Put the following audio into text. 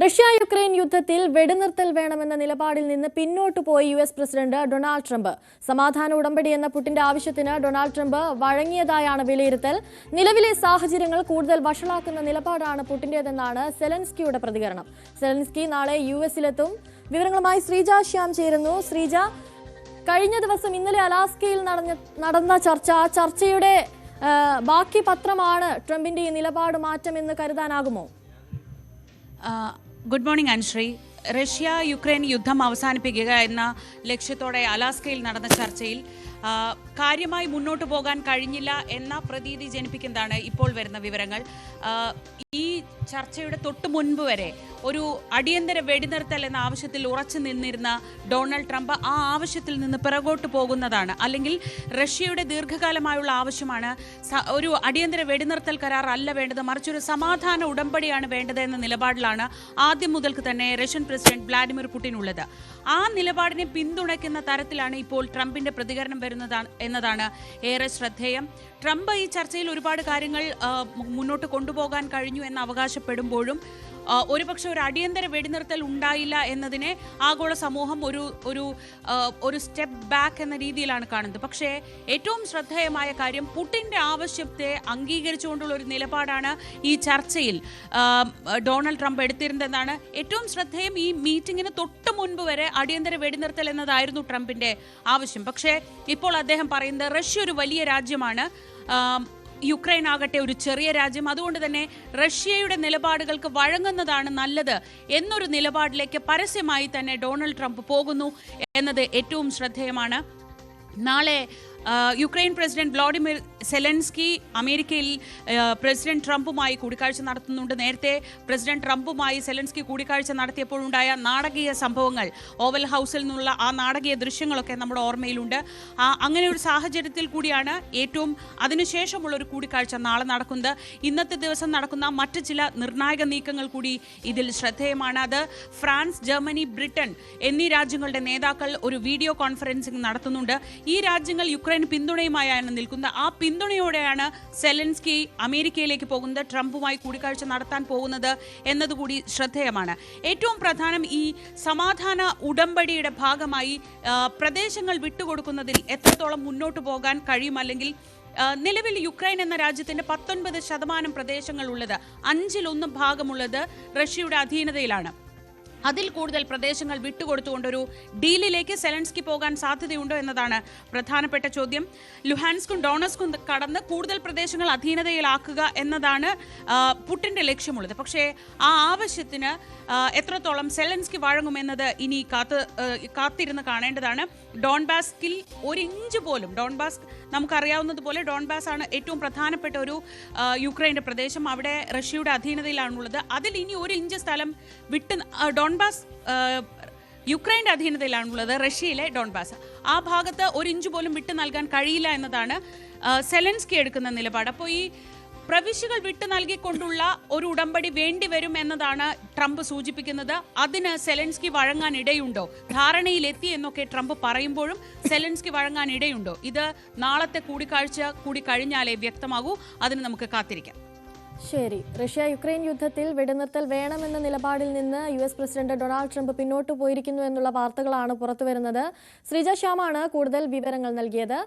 Russia Ukraine യുദ്ധത്തിൽ വെടിനിർത്തൽ വേണമെന്ന നിലപാടിൽ നിന്ന് പിന്നോട്ടു പോയി U S president Donald Trump. സമാധാന ഉടമ്പടി എന്ന പുട്ടിന്റെ ആവശ്യത്തിന് ഡൊണാൾഡ് ട്രംപ് വഴങ്ങിയതായാണ് വിലയിരുത്തൽ. നിലവിലെ സാഹചര്യങ്ങൾ കൂടുതൽ വഷളാക്കുന്ന നിലപാടാണ് പുട്ടിന്റേതെന്നാണ് സെലൻസ്കിയുടെ പ്രതികരണം. സെലൻസ്കി നാളെ യു എസിലെത്തും. വിവരങ്ങളുമായി ശ്രീജ ശ്യാം ചേരുന്നു. ശ്രീജ കഴിഞ്ഞ ദിവസം ഇന്നലെ അലാസ്കയിൽ നടന്ന നടന്ന ചർച്ച ആ ചർച്ചയുടെ ബാക്കി പത്രമാണ് ട്രംപിന്റെ ഈ നിലപാട് മാറ്റമെന്ന് കരുതാനാകുമോ? Good morning Anshree. Russia Ukraine യുദ്ധം അവസാനിപ്പിക്കുക എന്ന ലക്ഷ്യത്തോടെ അലാസ്കയിൽ നടന്ന ചർച്ചയിൽ കാര്യമായി മുന്നോട്ട് പോകാൻ കഴിഞ്ഞില്ല എന്ന പ്രതീതി ജനിപ്പിക്കുന്നതാണ് ഇപ്പോൾ വരുന്ന വിവരങ്ങൾ. ഈ ചർച്ചയുടെ തൊട്ടു മുൻപ് വരെ ഒരു അടിയന്തര വെടിനിർത്തൽ എന്ന ആവശ്യത്തിൽ ഉറച്ചു നിന്നിരുന്ന ഡൊണാൾഡ് ട്രംപ് ആ ആവശ്യത്തിൽ നിന്ന് പിറകോട്ട് പോകുന്നതാണ്. അല്ലെങ്കിൽ റഷ്യയുടെ ദീർഘകാലമായുള്ള ആവശ്യമാണ് ഒരു അടിയന്തര വെടിനിർത്തൽ കരാർ അല്ല വേണ്ടത് മറിച്ച് ഒരു സമാധാന ഉടമ്പടിയാണ് വേണ്ടത് എന്ന നിലപാടിലാണ് ആദ്യം മുതൽക്ക് തന്നെ റഷ്യൻ പ്രസിഡന്റ് വ്ളാഡിമിർ പുടിൻ ഉള്ളത്. ആ നിലപാടിനെ പിന്തുണയ്ക്കുന്ന തരത്തിലാണ് ഇപ്പോൾ ട്രംപിന്റെ പ്രതികരണം വരുന്നതാണ് എന്നതാണ് ഏറെ ശ്രദ്ധേയം. ട്രംപ് ഈ ചർച്ചയിൽ ഒരുപാട് കാര്യങ്ങൾ മുന്നോട്ട് കൊണ്ടുപോകാൻ കഴിഞ്ഞു എന്ന് അവകാശപ്പെടുമ്പോഴും ഒരുപക്ഷെ ഒരു അടിയന്തര വെടിനിർത്തൽ ഉണ്ടായില്ല എന്നതിനെ ആഗോള സമൂഹം ഒരു ഒരു ഒരു സ്റ്റെപ്പ് ബാക്ക് എന്ന രീതിയിലാണ് കാണുന്നത്. പക്ഷേ ഏറ്റവും ശ്രദ്ധേയമായ കാര്യം പുടിന്റെ ആവശ്യത്തെ അംഗീകരിച്ചുകൊണ്ടുള്ള ഒരു നിലപാടാണ് ഈ ചർച്ചയിൽ ഡൊണാൾഡ് ട്രംപ് എടുത്തിരുന്നതെന്നാണ്. ഏറ്റവും ശ്രദ്ധേയം ഈ മീറ്റിങ്ങിന് തൊട്ട് മുൻപ് വരെ അടിയന്തര വെടിനിർത്തൽ എന്നതായിരുന്നു ട്രംപിന്റെ ആവശ്യം. പക്ഷേ ഇപ്പോൾ അദ്ദേഹം പറയുന്നത് റഷ്യ ഒരു വലിയ രാജ്യമാണ്. യുക്രൈൻ ആകട്ടെ ഒരു ചെറിയ രാജ്യം. അതുകൊണ്ട് തന്നെ റഷ്യയുടെ നിലപാടുകൾക്ക് വഴങ്ങുന്നതാണ് നല്ലത് എന്നൊരു നിലപാടിലേക്ക് പരസ്യമായി തന്നെ ഡൊണാൾഡ് ട്രംപ് പോകുന്നു എന്നത് ഏറ്റവും ശ്രദ്ധേയമാണ്. നാളെ യുക്രൈൻ പ്രസിഡന്റ് വ്ളാഡിമിർ സെലൻസ്കി അമേരിക്കയിൽ പ്രസിഡന്റ് ട്രംപുമായി കൂടിക്കാഴ്ച നടത്തുന്നുണ്ട്. നേരത്തെ പ്രസിഡന്റ് ട്രംപുമായി സെലൻസ്കി കൂടിക്കാഴ്ച നടത്തിയപ്പോഴുണ്ടായ നാടകീയ സംഭവങ്ങൾ ഓവൽ ഹൗസിൽ നിന്നുള്ള ആ നാടകീയ ദൃശ്യങ്ങളൊക്കെ നമ്മുടെ ഓർമ്മയിലുണ്ട്. അങ്ങനെ ഒരു സാഹചര്യത്തിൽ കൂടിയാണ് ഏറ്റവും അതിനുശേഷമുള്ള ഒരു കൂടിക്കാഴ്ച നാളെ നടക്കുന്നത്. ഇന്നത്തെ ദിവസം നടക്കുന്ന മറ്റ് ചില നിർണായക നീക്കങ്ങൾ കൂടി ഇതിൽ ശ്രദ്ധേയമാണ്. അത് ഫ്രാൻസ് ജർമ്മനി ബ്രിട്ടൻ എന്നീ രാജ്യങ്ങളുടെ നേതാക്കൾ ഒരു വീഡിയോ കോൺഫറൻസിംഗ് നടത്തുന്നുണ്ട്. ഈ രാജ്യങ്ങൾ യുക്രൈന് പിന്തുണയുമായാണ് നിൽക്കുന്നത്. ആ പിന്തുണയോടെയാണ് സെലൻസ്കി അമേരിക്കയിലേക്ക് പോകുന്നത് ട്രംപുമായി കൂടിക്കാഴ്ച നടത്താൻ പോകുന്നത് എന്നതുകൂടി ശ്രദ്ധേയമാണ്. ഏറ്റവും പ്രധാനം ഈ സമാധാന ഉടമ്പടിയുടെ ഭാഗമായി പ്രദേശങ്ങൾ വിട്ടുകൊടുക്കുന്നതിൽ എത്രത്തോളം മുന്നോട്ട് പോകാൻ കഴിയും? അല്ലെങ്കിൽ നിലവിൽ യുക്രൈൻ എന്ന രാജ്യത്തിന്റെ പത്തൊൻപത് ശതമാനം പ്രദേശങ്ങളുള്ളത് അഞ്ചിലൊന്ന് ഭാഗമുള്ളത് റഷ്യയുടെ അധീനതയിലാണ്. അതിൽ കൂടുതൽ പ്രദേശങ്ങൾ വിട്ടുകൊടുത്തുകൊണ്ടൊരു ഡീലിലേക്ക് സെലൻസ്കി പോകാൻ സാധ്യതയുണ്ടോ എന്നതാണ് പ്രധാനപ്പെട്ട ചോദ്യം. ലുഹാൻസ്കും ഡോണസ്കും കടന്ന് കൂടുതൽ പ്രദേശങ്ങൾ അധീനതയിലാക്കുക എന്നതാണ് പുട്ടിന്റെ ലക്ഷ്യമുള്ളത്. പക്ഷേ ആ ആവശ്യത്തിന് എത്രത്തോളം സെലൻസ്കി വഴങ്ങുമെന്നത് ഇനി കാത്ത് കാത്തിരുന്ന് കാണേണ്ടതാണ്. ഡോൺബാസ്കിൽ ഒരു ഇഞ്ച് പോലും ഡോൺബാസ് നമുക്കറിയാവുന്നതുപോലെ ഡോൺബാസ് ആണ് ഏറ്റവും പ്രധാനപ്പെട്ട ഒരു യുക്രൈന്റെ പ്രദേശം. അവിടെ റഷ്യയുടെ അധീനതയിലാണുള്ളത്. അതിൽ ഇനി ഒരു ഇഞ്ച് സ്ഥലം വിട്ട് ഡോൺബാസ് യുക്രൈന്റെ അധീനതയിലാണുള്ളത് റഷ്യയിലെ ഡോൺബാസ്. ആ ഭാഗത്ത് ഒരു ഇഞ്ച് പോലും വിട്ടു നൽകാൻ കഴിയില്ല എന്നതാണ് സെലൻസ്കി എടുക്കുന്ന നിലപാട്. അപ്പോൾ ഈ പ്രവിശ്യകൾ വിട്ടു നൽകിക്കൊണ്ടുള്ള ഒരു ഉടമ്പടി വേണ്ടിവരും എന്നതാണ് ട്രംപ് സൂചിപ്പിക്കുന്നത്. അതിന് സെലൻസ്കി വഴങ്ങാൻ ഇടയുണ്ടോ? ധാരണയിലെത്തി എന്നൊക്കെ ട്രംപ് പറയുമ്പോഴും സെലൻസ്കി വഴങ്ങാൻ ഇടയുണ്ടോ? ഇത് നാളത്തെ കൂടിക്കാഴ്ച കൂടി കഴിഞ്ഞാലേ വ്യക്തമാകൂ. അതിന് നമുക്ക് കാത്തിരിക്കാം. ശരി. റഷ്യ യുക്രൈൻ യുദ്ധത്തിൽ വെടിനിർത്തൽ വേണമെന്ന നിലപാടിൽ നിന്ന് U S president Donald Trump പിന്നോട്ട് പോയിരിക്കുന്നു എന്നുള്ള വാർത്തകളാണ് പുറത്തുവരുന്നത്. ശ്രീജ ശ്യാമാണ് കൂടുതൽ വിവരങ്ങൾ നൽകിയത്.